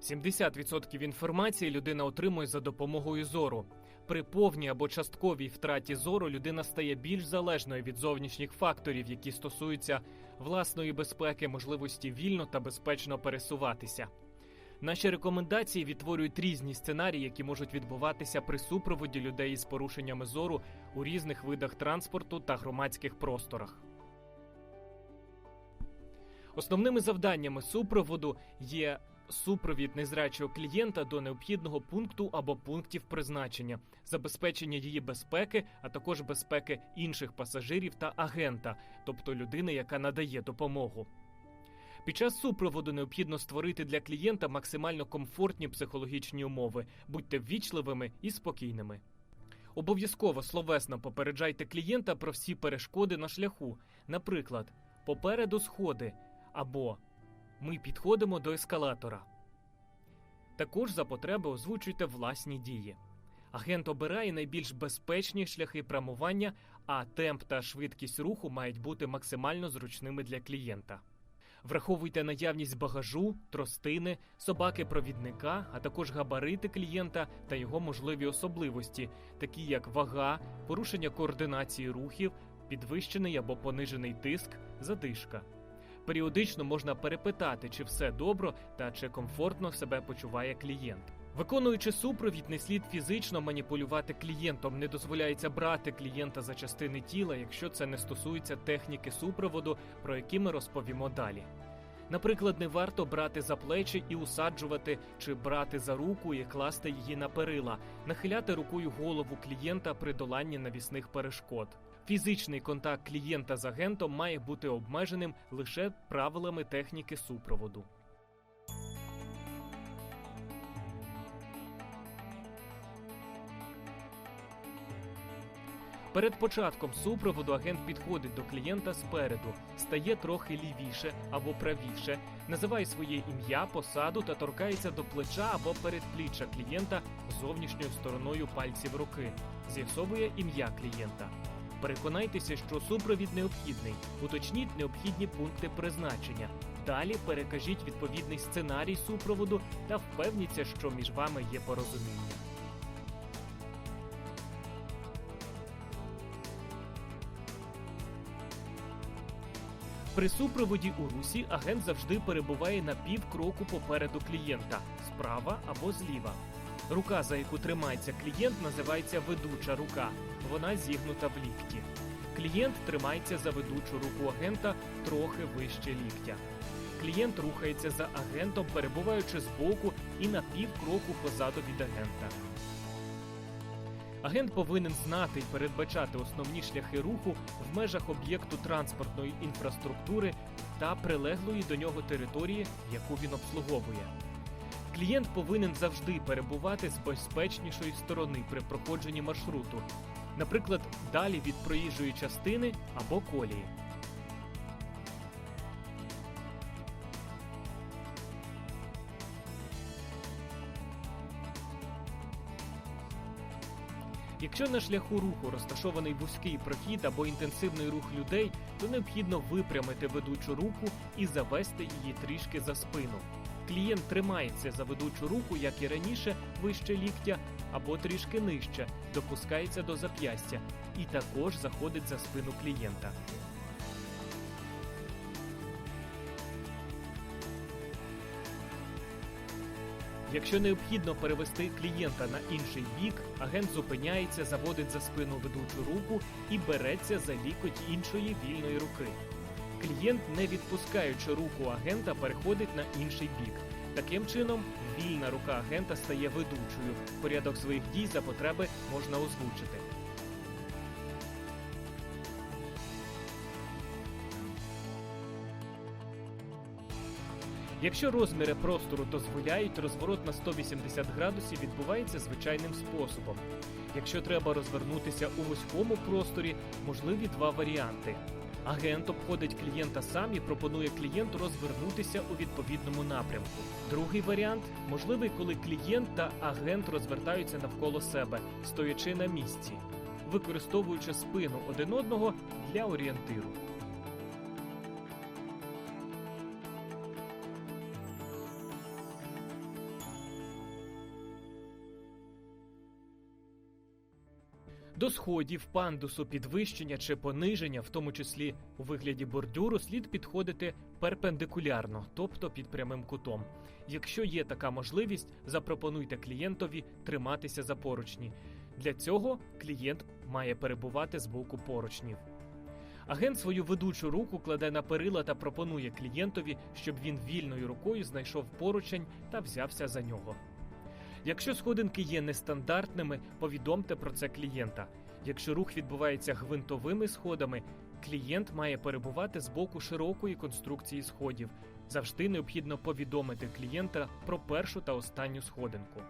70% інформації людина отримує за допомогою зору. При повній або частковій втраті зору людина стає більш залежною від зовнішніх факторів, які стосуються власної безпеки, можливості вільно та безпечно пересуватися. Наші рекомендації відтворюють різні сценарії, які можуть відбуватися при супроводі людей із порушеннями зору у різних видах транспорту та громадських просторах. Основними завданнями супроводу є супровід незрячого клієнта до необхідного пункту або пунктів призначення, забезпечення її безпеки, а також безпеки інших пасажирів та агента, тобто людини, яка надає допомогу. Під час супроводу необхідно створити для клієнта максимально комфортні психологічні умови, будьте ввічливими і спокійними. Обов'язково словесно попереджайте клієнта про всі перешкоди на шляху, наприклад, попереду сходи або ми підходимо до ескалатора. Також за потреби озвучуйте власні дії. Агент обирає найбільш безпечні шляхи прямування, а темп та швидкість руху мають бути максимально зручними для клієнта. Враховуйте наявність багажу, тростини, собаки-провідника, а також габарити клієнта та його можливі особливості, такі як вага, порушення координації рухів, підвищений або понижений тиск, задишка. Періодично можна перепитати, чи все добре та чи комфортно себе почуває клієнт. Виконуючи супровід, не слід фізично маніпулювати клієнтом, не дозволяється брати клієнта за частини тіла, якщо це не стосується техніки супроводу, про які ми розповімо далі. Наприклад, не варто брати за плечі і усаджувати, чи брати за руку і класти її на перила, нахиляти рукою голову клієнта при доланні навісних перешкод. Фізичний контакт клієнта з агентом має бути обмеженим лише правилами техніки супроводу. Перед початком супроводу агент підходить до клієнта спереду, стає трохи лівіше або правіше, називає своє ім'я, посаду та торкається до плеча або передпліччя клієнта зовнішньою стороною пальців руки, з'ясовує ім'я клієнта. Переконайтеся, що супровід необхідний, уточніть необхідні пункти призначення. Далі перекажіть відповідний сценарій супроводу та впевніться, що між вами є порозуміння. При супроводі у русі агент завжди перебуває на півкроку попереду клієнта справа або зліва. Рука, за яку тримається клієнт, називається ведуча рука. Вона зігнута в лікті. Клієнт тримається за ведучу руку агента трохи вище ліктя. Клієнт рухається за агентом, перебуваючи збоку і на півкроку позаду від агента. Агент повинен знати і передбачати основні шляхи руху в межах об'єкту транспортної інфраструктури та прилеглої до нього території, яку він обслуговує. Клієнт повинен завжди перебувати з безпечнішої сторони при проходженні маршруту, наприклад, далі від проїжджої частини або колії. Якщо на шляху руху розташований вузький прохід або інтенсивний рух людей, то необхідно випрямити ведучу руку і завести її трішки за спину. Клієнт тримається за ведучу руку, як і раніше, вище ліктя або трішки нижче, допускається до зап'ястя і також заходить за спину клієнта. Якщо необхідно перевести клієнта на інший бік, агент зупиняється, заводить за спину ведучу руку і береться за лікоть іншої вільної руки. Клієнт, не відпускаючи руку агента, переходить на інший бік. Таким чином, вільна рука агента стає ведучою. Порядок своїх дій за потреби можна озвучити. Якщо розміри простору дозволяють, розворот на 180 градусів відбувається звичайним способом. Якщо треба розвернутися у вузькому просторі, можливі два варіанти. Агент обходить клієнта сам і пропонує клієнту розвернутися у відповідному напрямку. Другий варіант можливий, коли клієнт та агент розвертаються навколо себе, стоячи на місці, використовуючи спину один одного для орієнтиру. До сходів, пандусу, підвищення чи пониження, в тому числі у вигляді бордюру, слід підходити перпендикулярно, тобто під прямим кутом. Якщо є така можливість, запропонуйте клієнтові триматися за поручні. Для цього клієнт має перебувати з боку поручнів. Агент свою ведучу руку кладе на перила та пропонує клієнтові, щоб він вільною рукою знайшов поручень та взявся за нього. Якщо сходинки є нестандартними, повідомте про це клієнта. Якщо рух відбувається гвинтовими сходами, клієнт має перебувати з боку широкої конструкції сходів. Завжди необхідно повідомити клієнта про першу та останню сходинку.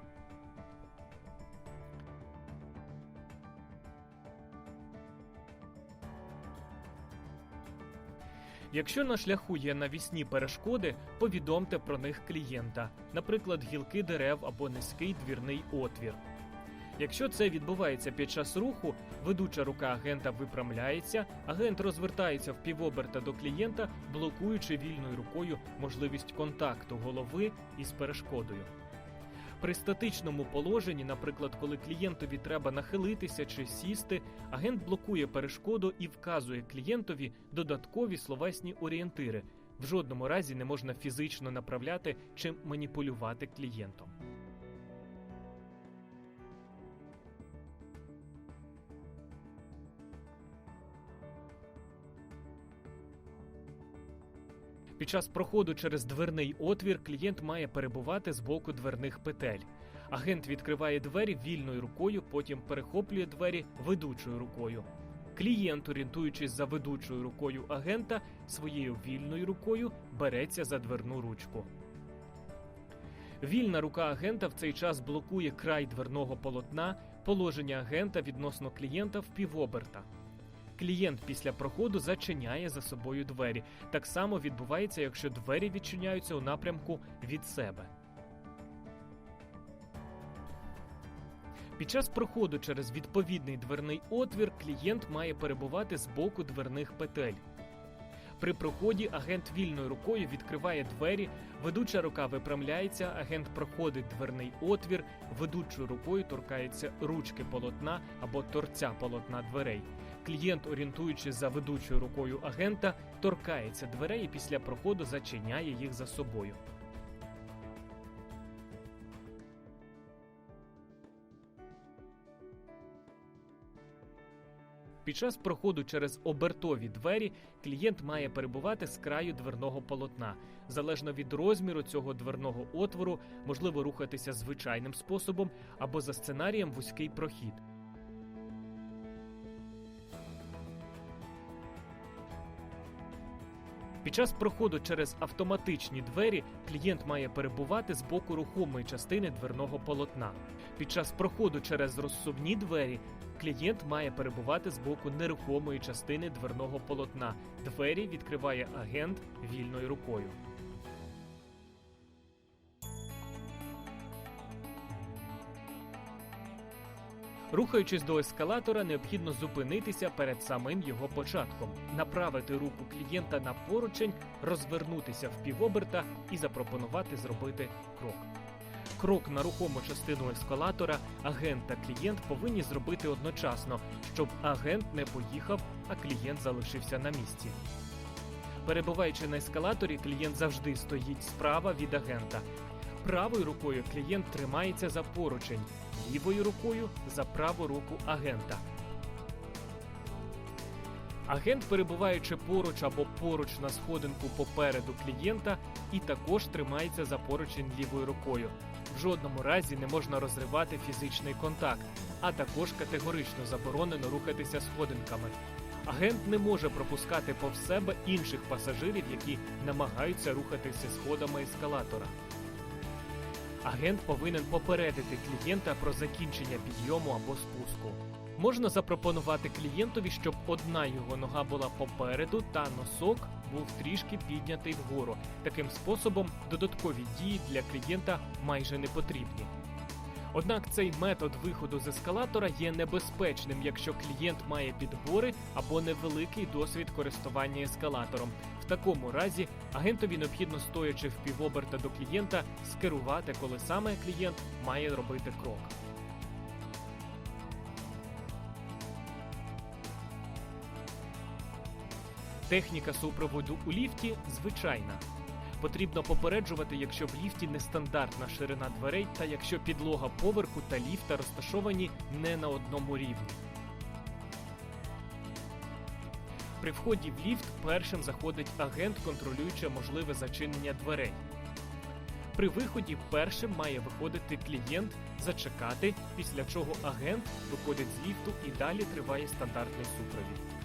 Якщо на шляху є навісні перешкоди, повідомте про них клієнта, наприклад, гілки дерев або низький двірний отвір. Якщо це відбувається під час руху, ведуча рука агента випрямляється, агент розвертається в півоберта до клієнта, блокуючи вільною рукою можливість контакту голови із перешкодою. При статичному положенні, наприклад, коли клієнтові треба нахилитися чи сісти, агент блокує перешкоду і вказує клієнтові додаткові словесні орієнтири. В жодному разі не можна фізично направляти чи маніпулювати клієнтом. Під час проходу через дверний отвір клієнт має перебувати з боку дверних петель. Агент відкриває двері вільною рукою, потім перехоплює двері ведучою рукою. Клієнт, орієнтуючись за ведучою рукою агента, своєю вільною рукою береться за дверну ручку. Вільна рука агента в цей час блокує край дверного полотна, положення агента відносно клієнта в півоберта. Клієнт після проходу зачиняє за собою двері. Так само відбувається, якщо двері відчиняються у напрямку від себе. Під час проходу через відповідний дверний отвір клієнт має перебувати з боку дверних петель. При проході агент вільною рукою відкриває двері, ведуча рука випрямляється, агент проходить дверний отвір, ведучою рукою торкається ручки полотна або торця полотна дверей. Клієнт, орієнтуючись за ведучою рукою агента, торкається дверей і після проходу зачиняє їх за собою. Під час проходу через обертові двері клієнт має перебувати з краю дверного полотна. Залежно від розміру цього дверного отвору, можливо рухатися звичайним способом або за сценарієм вузький прохід. Під час проходу через автоматичні двері клієнт має перебувати з боку рухомої частини дверного полотна. Під час проходу через розсувні двері клієнт має перебувати з боку нерухомої частини дверного полотна. Двері відкриває агент вільною рукою. Рухаючись до ескалатора, необхідно зупинитися перед самим його початком, направити руку клієнта на поручень, розвернутися в півоберта і запропонувати зробити крок. Крок на рухому частину ескалатора агент та клієнт повинні зробити одночасно, щоб агент не поїхав, а клієнт залишився на місці. Перебуваючи на ескалаторі, клієнт завжди стоїть справа від агента. Правою рукою клієнт тримається за поручень, лівою рукою за праву руку агента. Агент, перебуваючи поруч або поруч на сходинку попереду клієнта, і також тримається за поручень лівою рукою. В жодному разі не можна розривати фізичний контакт, а також категорично заборонено рухатися сходинками. Агент не може пропускати повз себе інших пасажирів, які намагаються рухатися сходами ескалатора. Агент повинен попередити клієнта про закінчення підйому або спуску. Можна запропонувати клієнтові, щоб одна його нога була попереду, та носок був трішки піднятий вгору. Таким способом додаткові дії для клієнта майже не потрібні. Однак цей метод виходу з ескалатора є небезпечним, якщо клієнт має підбори або невеликий досвід користування ескалатором. В такому разі агентові необхідно стоячи в півоберта до клієнта, скерувати, коли саме клієнт має робити крок. Техніка супроводу у ліфті звичайна. Потрібно попереджувати, якщо в ліфті нестандартна ширина дверей та якщо підлога поверху та ліфта розташовані не на одному рівні. При вході в ліфт першим заходить агент, контролюючи можливе зачинення дверей. При виході першим має виходити клієнт, зачекати, після чого агент виходить з ліфту і далі триває стандартний супровід.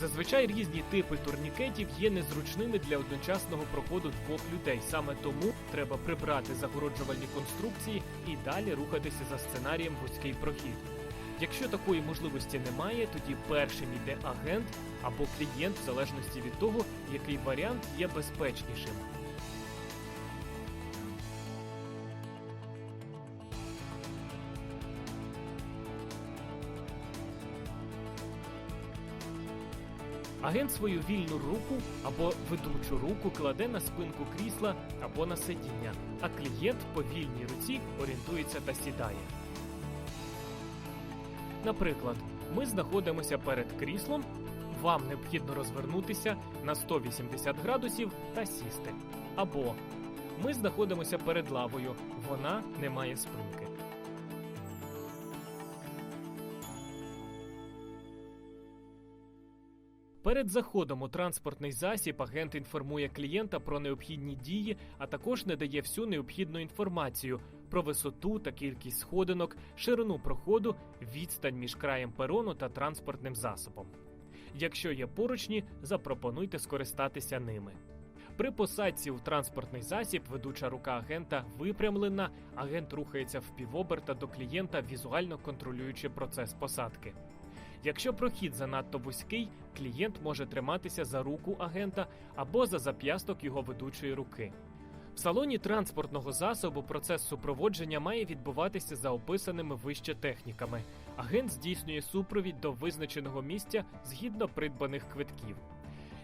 Зазвичай різні типи турнікетів є незручними для одночасного проходу двох людей. Саме тому треба прибрати загороджувальні конструкції і далі рухатися за сценарієм вузький прохід. Якщо такої можливості немає, тоді першим йде агент або клієнт, в залежності від того, який варіант є безпечнішим. Агент свою вільну руку або ведучу руку кладе на спинку крісла або на сидіння, а клієнт по вільній руці орієнтується та сідає. Наприклад, ми знаходимося перед кріслом, вам необхідно розвернутися на 180 градусів та сісти. Або ми знаходимося перед лавою, вона не має спинки. Перед заходом у транспортний засіб агент інформує клієнта про необхідні дії, а також не дає всю необхідну інформацію про висоту та кількість сходинок, ширину проходу, відстань між краєм перону та транспортним засобом. Якщо є поручні, запропонуйте скористатися ними. При посадці у транспортний засіб ведуча рука агента випрямлена, агент рухається в півоберта до клієнта, візуально контролюючи процес посадки. Якщо прохід занадто вузький, клієнт може триматися за руку агента або за зап'ясток його ведучої руки. В салоні транспортного засобу процес супроводження має відбуватися за описаними вище техніками. Агент здійснює супровід до визначеного місця згідно придбаних квитків.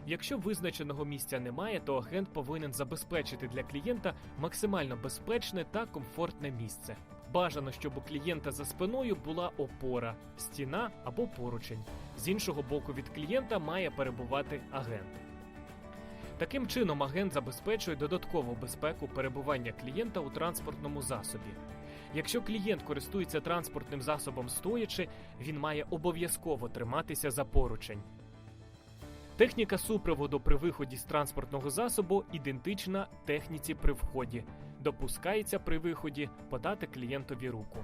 Якщо визначеного місця немає, то агент повинен забезпечити для клієнта максимально безпечне та комфортне місце. Бажано, щоб у клієнта за спиною була опора, стіна або поручень. З іншого боку від клієнта має перебувати агент. Таким чином, агент забезпечує додаткову безпеку перебування клієнта у транспортному засобі. Якщо клієнт користується транспортним засобом стоячи, він має обов'язково триматися за поручень. Техніка супроводу при виході з транспортного засобу ідентична техніці при вході. Допускається при виході подати клієнтові руку.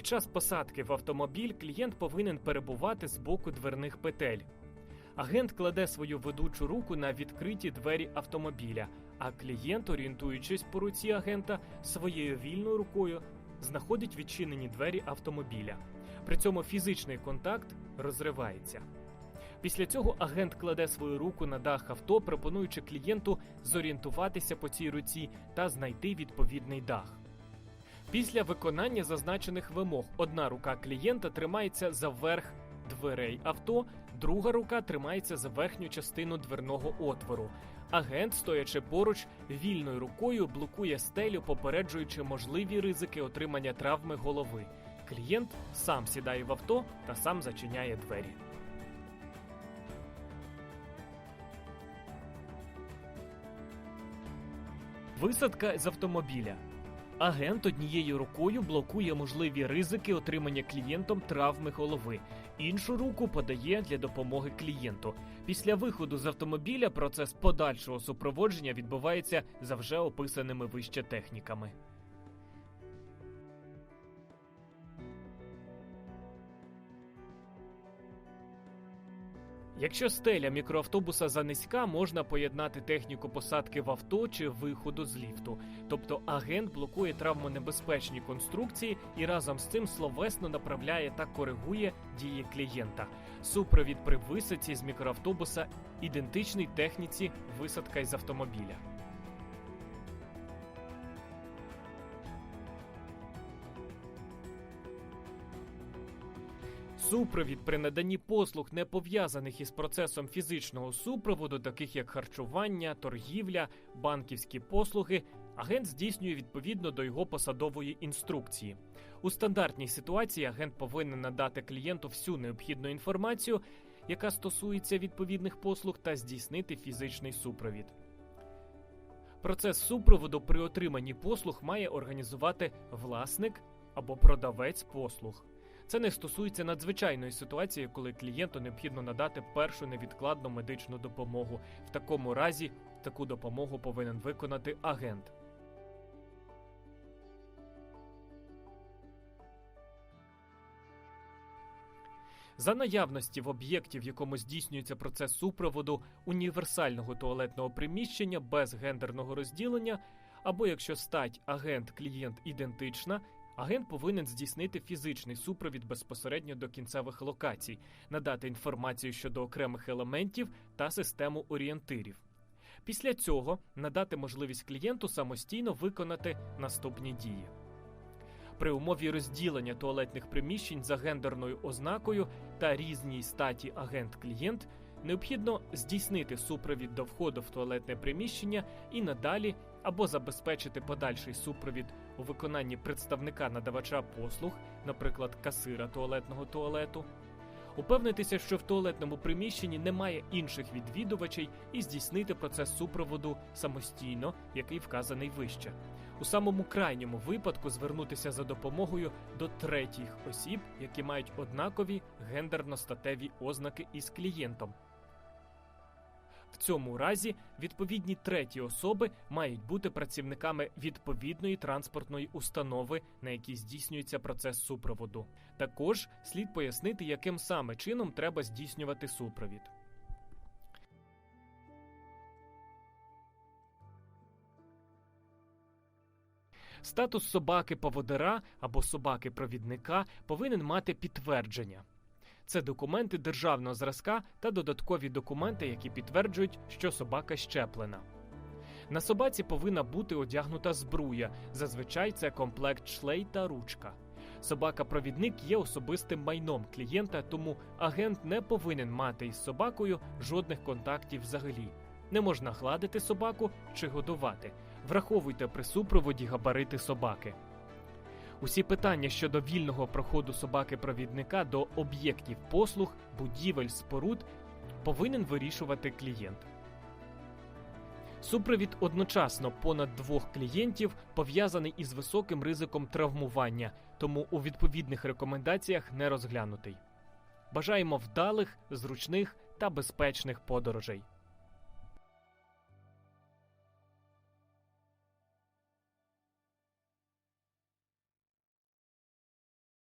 Під час посадки в автомобіль клієнт повинен перебувати з боку дверних петель. Агент кладе свою ведучу руку на відкриті двері автомобіля, а клієнт, орієнтуючись по руці агента, своєю вільною рукою знаходить відчинені двері автомобіля. При цьому фізичний контакт розривається. Після цього агент кладе свою руку на дах авто, пропонуючи клієнту зорієнтуватися по цій руці та знайти відповідний дах. Після виконання зазначених вимог одна рука клієнта тримається за верх дверей авто, друга рука тримається за верхню частину дверного отвору. Агент, стоячи поруч, вільною рукою блокує стелю, попереджуючи можливі ризики отримання травми голови. Клієнт сам сідає в авто та сам зачиняє двері. Висадка з автомобіля. Агент однією рукою блокує можливі ризики отримання клієнтом травми голови. Іншу руку подає для допомоги клієнту. Після виходу з автомобіля процес подальшого супроводження відбувається за вже описаними вище техніками. Якщо стеля мікроавтобуса занизька, можна поєднати техніку посадки в авто чи виходу з ліфту. Тобто агент блокує травмонебезпечні конструкції і разом з цим словесно направляє та коригує дії клієнта. Супровід при висадці з мікроавтобуса ідентичний техніці висадка із автомобіля. Супровід при наданні послуг, не пов'язаних із процесом фізичного супроводу, таких як харчування, торгівля, банківські послуги, агент здійснює відповідно до його посадової інструкції. У стандартній ситуації агент повинен надати клієнту всю необхідну інформацію, яка стосується відповідних послуг, та здійснити фізичний супровід. Процес супроводу при отриманні послуг має організувати власник або продавець послуг. Це не стосується надзвичайної ситуації, коли клієнту необхідно надати першу невідкладну медичну допомогу. В такому разі таку допомогу повинен виконати агент. За наявності в об'єкті, в якому здійснюється процес супроводу універсального туалетного приміщення без гендерного розділення, або якщо стать агент-клієнт ідентична, агент повинен здійснити фізичний супровід безпосередньо до кінцевих локацій, надати інформацію щодо окремих елементів та систему орієнтирів. Після цього надати можливість клієнту самостійно виконати наступні дії. При умові розділення туалетних приміщень за гендерною ознакою та різній статі агент-клієнт необхідно здійснити супровід до входу в туалетне приміщення і надалі або забезпечити подальший супровід у виконанні представника надавача послуг, наприклад, касира туалетного туалету, упевнитися, що в туалетному приміщенні немає інших відвідувачей, і здійснити процес супроводу самостійно, який вказаний вище. У самому крайньому випадку звернутися за допомогою до третіх осіб, які мають однакові гендерно-статеві ознаки із клієнтом. В цьому разі відповідні треті особи мають бути працівниками відповідної транспортної установи, на якій здійснюється процес супроводу. Також слід пояснити, яким саме чином треба здійснювати супровід. Статус собаки поводира або собаки провідника повинен мати підтвердження. Це документи державного зразка та додаткові документи, які підтверджують, що собака щеплена. На собаці повинна бути одягнута збруя. Зазвичай це комплект шлей та ручка. Собака-провідник є особистим майном клієнта, тому агент не повинен мати із собакою жодних контактів взагалі. Не можна гладити собаку чи годувати. Враховуйте при супроводі габарити собаки. Усі питання щодо вільного проходу собаки-провідника до об'єктів послуг, будівель, споруд повинен вирішувати клієнт. Супровід одночасно понад двох клієнтів пов'язаний із високим ризиком травмування, тому у відповідних рекомендаціях не розглянутий. Бажаємо вдалих, зручних та безпечних подорожей.